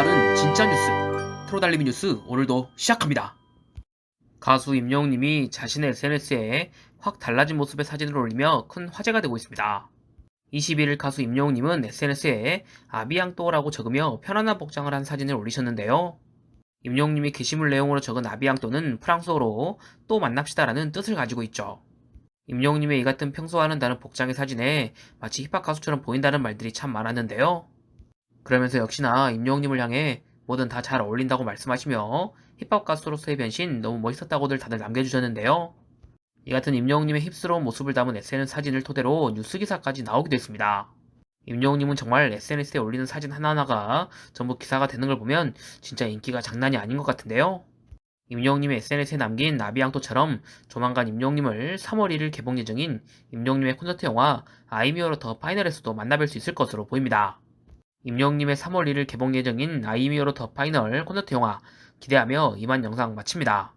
빠른 진짜 뉴스 프로달리미 뉴스 오늘도 시작합니다. 가수 임영웅님이 자신의 SNS에 확 달라진 모습의 사진을 올리며 큰 화제가 되고 있습니다. 21일 가수 임영웅님은 SNS에 아비앙또라고 적으며 편안한 복장을 한 사진을 올리셨는데요. 임영웅님이 게시물 내용으로 적은 아비앙또는 프랑스어로 또 만납시다라는 뜻을 가지고 있죠. 임영웅님의 이 같은 평소와는 다른 복장의 사진에 마치 힙합 가수처럼 보인다는 말들이 참 많았는데요. 그러면서 역시나 임영웅님을 향해 뭐든 다 잘 어울린다고 말씀하시며 힙합 가수로서의 변신 너무 멋있었다고들 다들 남겨주셨는데요. 이 같은 임영웅님의 힙스러운 모습을 담은 SNS 사진을 토대로 뉴스 기사까지 나오기도 했습니다. 임영웅님은 정말 SNS에 올리는 사진 하나하나가 전부 기사가 되는 걸 보면 진짜 인기가 장난이 아닌 것 같은데요. 임영웅님의 SNS에 남긴 나비앙토처럼 조만간 임영웅님을 3월 1일 개봉 예정인 임영웅님의 콘서트 영화 아이미어로 더 파이널에서도 만나뵐 수 있을 것으로 보입니다. 임영웅님의 3월 1일 개봉 예정인 아이미어로 더 파이널 콘서트 영화 기대하며 이만 영상 마칩니다.